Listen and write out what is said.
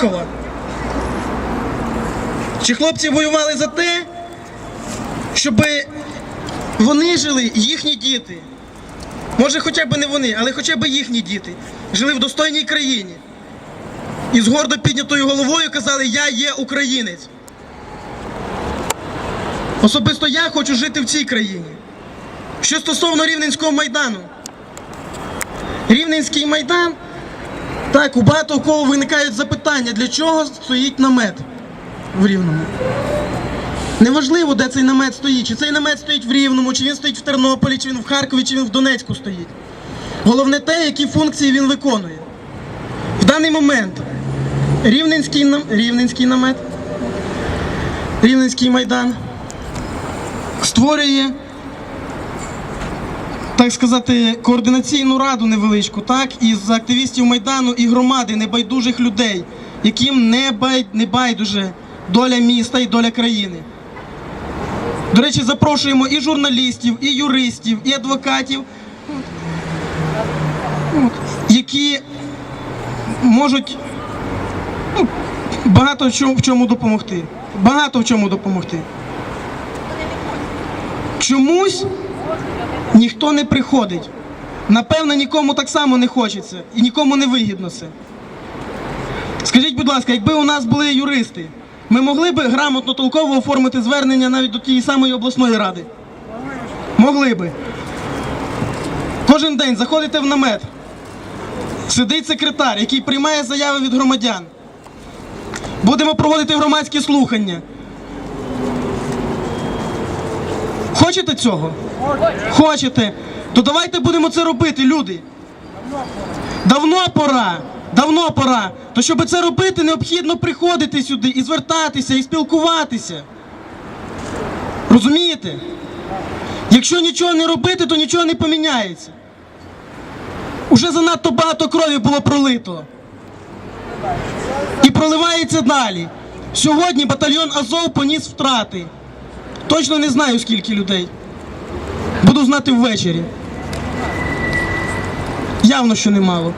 Харкова? Чи хлопці воювали за те, щоб вони жили, їхні діти? Може, хоча б не вони, але хоча б їхні діти жили в достойній країні. І з гордо піднятою головою казали, я є українець. Особисто я хочу жити в цій країні. Що стосовно Рівненського майдану. Рівненський майдан, так, у багато у кого виникають запитання, для чого стоїть намет в Рівному. Неважливо, де цей намет стоїть. Чи цей намет стоїть в Рівному, чи він стоїть в Тернополі, чи він в Харкові, чи він в Донецьку стоїть. Головне те, які функції він виконує. В даний момент Рівненський, нам- Рівненський намет, Рівненський майдан створює, так сказати, координаційну раду невеличку, так, із активістів Майдану і громади небайдужих людей, яким не, бай, не байдуже доля міста і доля країни. До речі, запрошуємо і журналістів, і юристів, і адвокатів, які можуть ну, багато в чому, в чому допомогти. Багато в чому допомогти. Чомусь ніхто не приходить. Напевно, нікому так само не хочеться і нікому не вигідно це. Скажіть, будь ласка, якби у нас були юристи, ми могли би грамотно толково оформити звернення навіть до тієї самої обласної ради? Могли би. Кожен день заходите в намет, сидить секретар, який приймає заяви від громадян. Будемо проводити громадські слухання. Хочете цього? Хочете? То давайте будемо це робити, люди. Давно пора. Давно пора. То щоб це робити, необхідно приходити сюди і звертатися, і спілкуватися. Розумієте? Якщо нічого не робити, то нічого не поміняється. Уже занадто багато крові було пролито. І проливається далі. Сьогодні батальйон Азов поніс втрати. Точно не знаю, скільки людей. Буду знати ввечері. Явно, що немало.